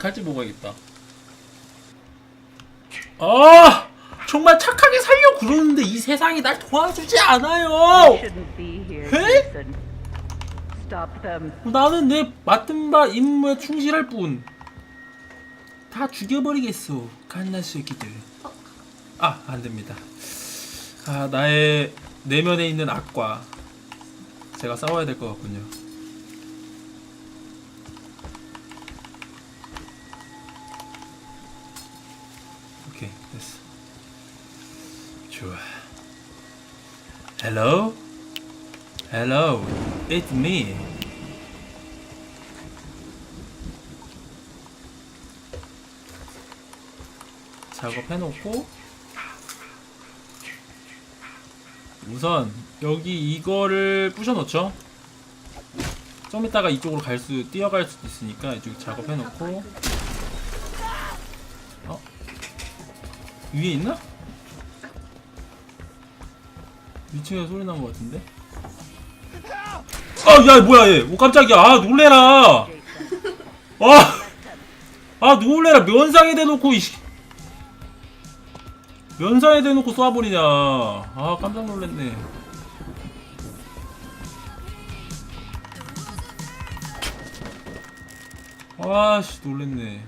갈지 먹어야겠다. 아 정말 착하게 살려 그러는데 이 세상이 날 도와주지 않아요. Stop them. 나는 내 맡은 바 임무에 충실할 뿐. 다 죽여버리겠어. 갓난 새끼들. 아, 안 됩니다. 아, 나의 내면에 있는 악과 제가 싸워야 될 것 같군요. 좋아. Hello? Hello, it's me. 작업해놓고 우선 여기 이거를 부셔놓죠. 좀 이따가 이쪽으로 갈 수, 뛰어갈 수도 있으니까 이쪽 작업해놓고 어? 위에 있나? 위층에 소리 난 것 같은데? 아, 야, 뭐야, 얘. 오, 깜짝이야. 아, 놀래라. 아, 아, 놀래라. 면상에 대놓고, 이씨. 면상에 대놓고 쏴버리냐. 아, 깜짝 놀랐네. 아씨, 놀랬네.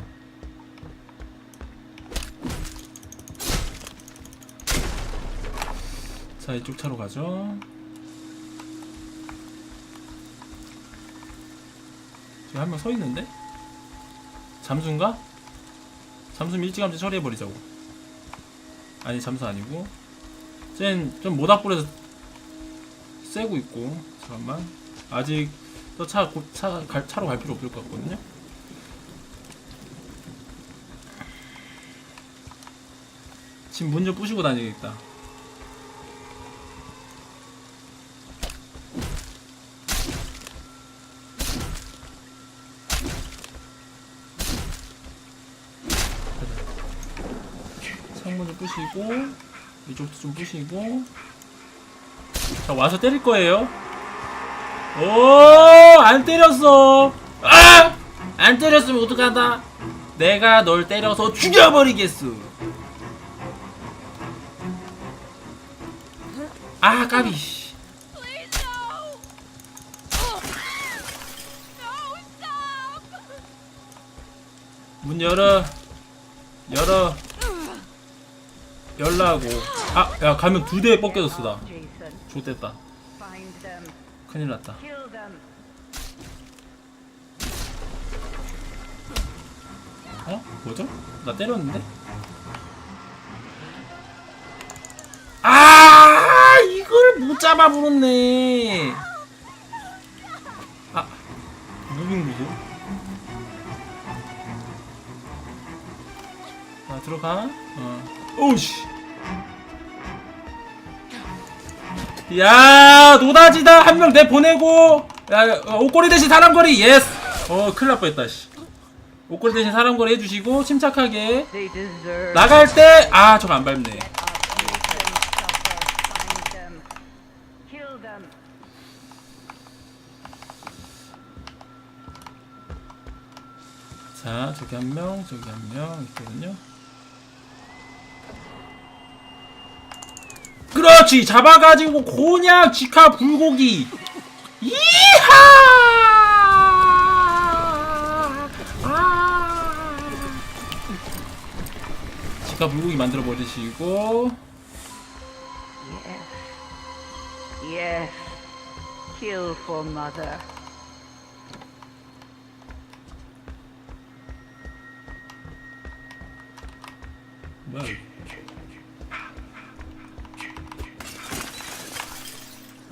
자, 이쪽 차로 가죠. 저기 한명 서 있는데? 잠수인가? 잠수면 일찌감치 처리해버리자고. 아니, 잠수 아니고. 쟤좀 모닥불에서 쐬고 있고. 잠깐만. 아직 또 차, 곧 차, 갈, 차로 갈 필요 없을 것 같거든요? 지금 문 좀 부시고 다니겠다. 창문 좀 부시고 이쪽도 좀 부시고. 자 와서 때릴 거예요. 오안 때렸어. 아 안 때렸으면 어떡하다? 내가 널 때려서 죽여버리겠어. 아 까비! 문 열어. 열어 열라고 아 야 가면 두 대 벗겨졌어 나 them. 큰일 났다. 어? 뭐죠? 나 때렸는데? 아 이걸 못 잡아버렸네 아 무빙 무도 자 들어가 어 오우씨. 야 노다지다. 한 명 내 보내고. 야 어, 옷걸이 대신 사람거리. 예스. 어 큰일 날 뻔했다 씨. 옷걸이 대신 사람거리 해주시고 침착하게. 나갈 때 아 저거 안 밟네. 자 저기 한명 저기 한 명 있거든요 그렇지 잡아가지고 곤약 직화 불고기 이하 아. 직화 불고기 만들어 버리시고 Yes. Yes. Kill for mother. 뭐야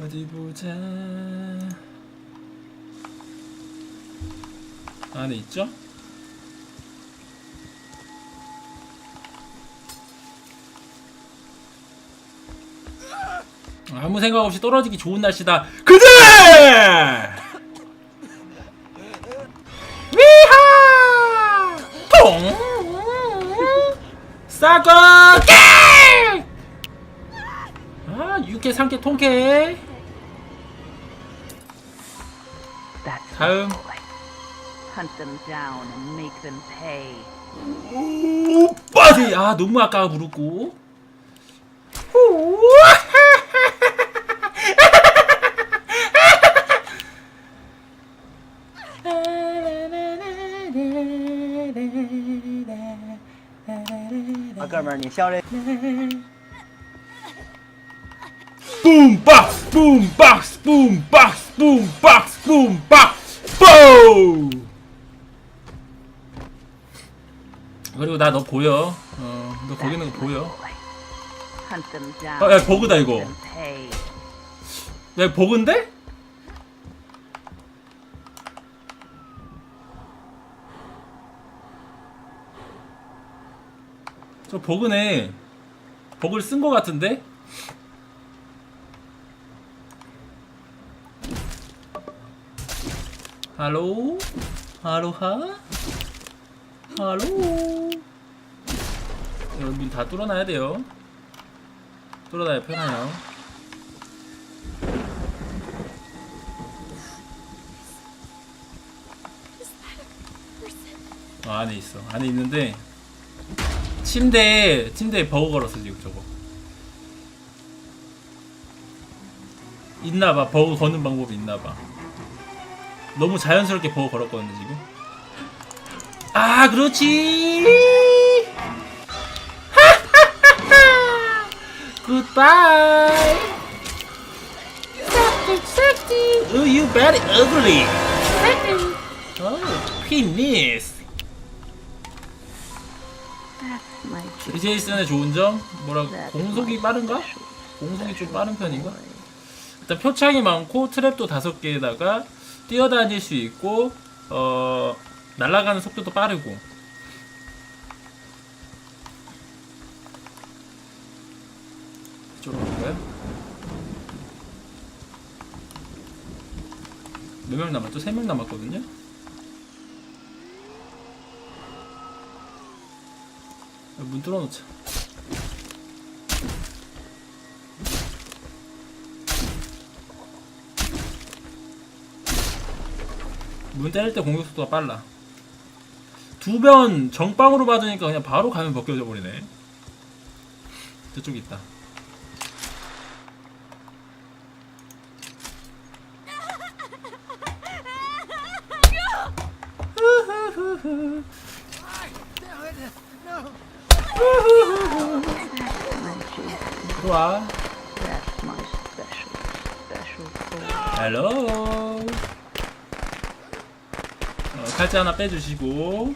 어디 보자. 안에 있죠? 아무 생각 없이 떨어지기 좋은 날씨다. 그들 위하! 통! 싸고 깨! 아 육개 삼개 통쾌 That's 다음 boy. Hunt them down and make them pay. 오빠지 아 너무 아까 부르고 아까 말니 샤오레 붐박스 붐박스 붐박스 붐박스 붐박스 뿜 그리고 나 너 보여 어너 거기는 거 보여. 아, 야, 버그다, 이거. 야 버그인데? 저 버그네 버그를 쓴 거 같은데? 할로? 하로하? 할로? 여러분 문다 뚫어놔야 돼요 뚫어놔야 편해요 어, 안에 있어. 안에 있는데 침대에 침대에 버거 걸었어 지금 저거. 있나봐. 버거 거는 방법이 있나봐. 너무 자연스럽게 버거 걸었거든요 지금. 아 그렇지. Goodbye. Oh, you very ugly. Oh, my G. 리제이슨의 좋은 점 뭐라 공속이 빠른가? 공속이 좀 빠른 편인가? 일단 표창이 많고 트랩도 다섯 개에다가 뛰어다닐 수 있고 어 날아가는 속도도 빠르고 이쪽으로 갈까요? 몇 명 남았죠? 세명 남았거든요? 문 뚫어놓자 문 때릴 때 공격 속도가 빨라. 두 변 정빵으로 받으니까 그냥 바로 가면 벗겨져 버리네. 저쪽 있다. 들어와 That's 어, 칼자 하나 빼주시고.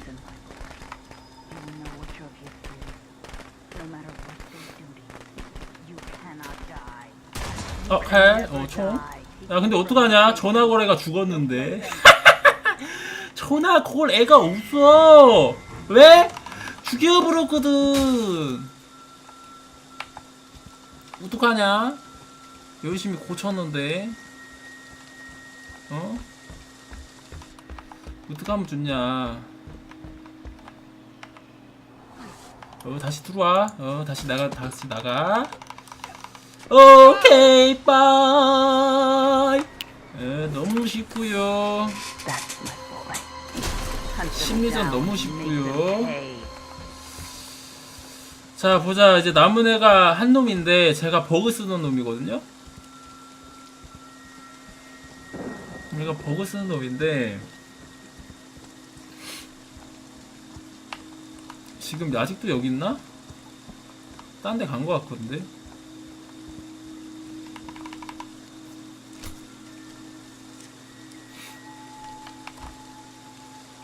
어, 칼, 어, 총. 야, 근데 어떡하냐? 전화거래가 죽었는데. 전화걸 애가 없어! 왜? 죽여버렸거든! 어떡하냐? 열심히 고쳤는데. 어? 어떡하면 좋냐? 어, 다시 들어와. 어, 다시 나가, 다시 나가. 오케이 바이 에, 너무 쉽고요 심리전 너무 쉽고요. 자 보자 이제 남은 애가 한 놈인데 제가 버그 쓰는 놈이거든요 우리가 버그 쓰는 놈인데 지금 아직도 여기 있나? 딴 데간거 같거든데?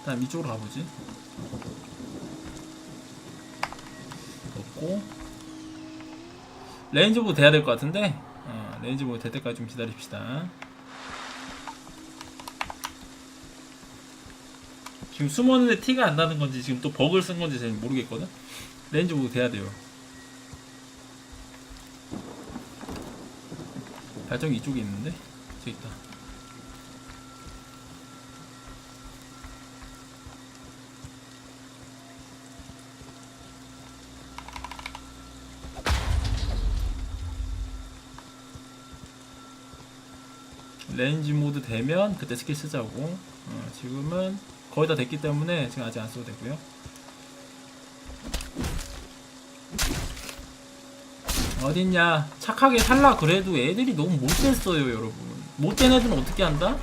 다음 이쪽으로 가보지. 없고. 레인지 보드 돼야 될 것 같은데? 어, 레인지 보드 될 때까지 좀 기다립시다 지금 숨었는데 티가 안 나는 건지 지금 또 버그를 쓴 건지 잘 모르겠거든? 레인지 보드 돼야 돼요. 발전기 이쪽에 있는데? 저기 있다. 레인지 모드 되면 그때 스킬 쓰자고. 어, 지금은 거의 다 됐기 때문에 지금 아직 안 써도 되고요. 어딨냐? 착하게 살라 그래도 애들이 너무 못됐어요, 여러분. 못된 애들은 어떻게 한다?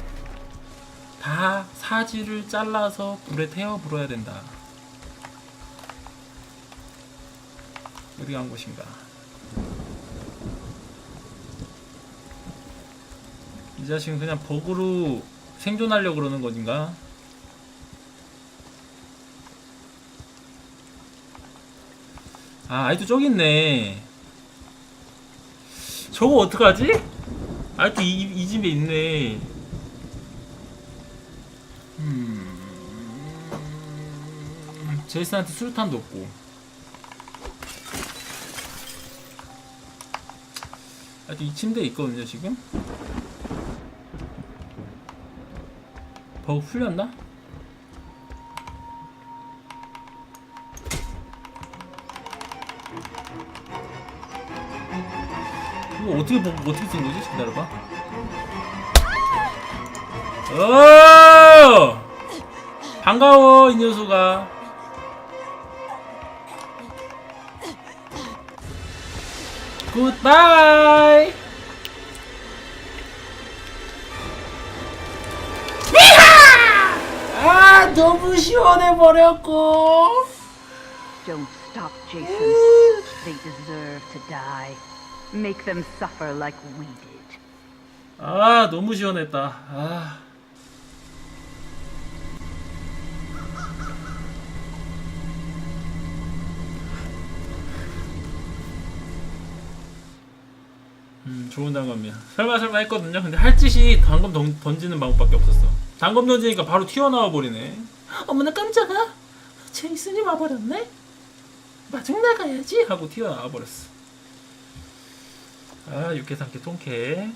다 사지를 잘라서 불에 태워 불어야 된다. 어디 간 곳인가? 이 자식은 그냥 버그로 생존하려고 그러는 것인가? 아, 아이도 저기 있네. 저거 어떡하지? 아이도 이, 이 집에 있네. 음, 제이슨한테 수류탄도 없고. 아이도 이 침대에 있거든요, 지금? 버그 풀렸나? 이거 어떻게 보 어떻게 쓴 거지? 기다려봐. 어! 반가워 이 녀석아. 굿바이. 아 너무 시원해 버렸고. Don't stop, Jason. They deserve to die. Make them suffer like we did. 아 너무 시원했다. 아. 음 좋은 단검이야. 설마 설마 했거든요. 근데 할 짓이 단검 던, 던지는 방법밖에 없었어. 단검 던지니까 바로 튀어나와 버리네. 어머나 깜짝아. 제이슨이 와버렸네. 마중 나가야지 하고 튀어나와 버렸어. 아 육회 삼계 통쾌.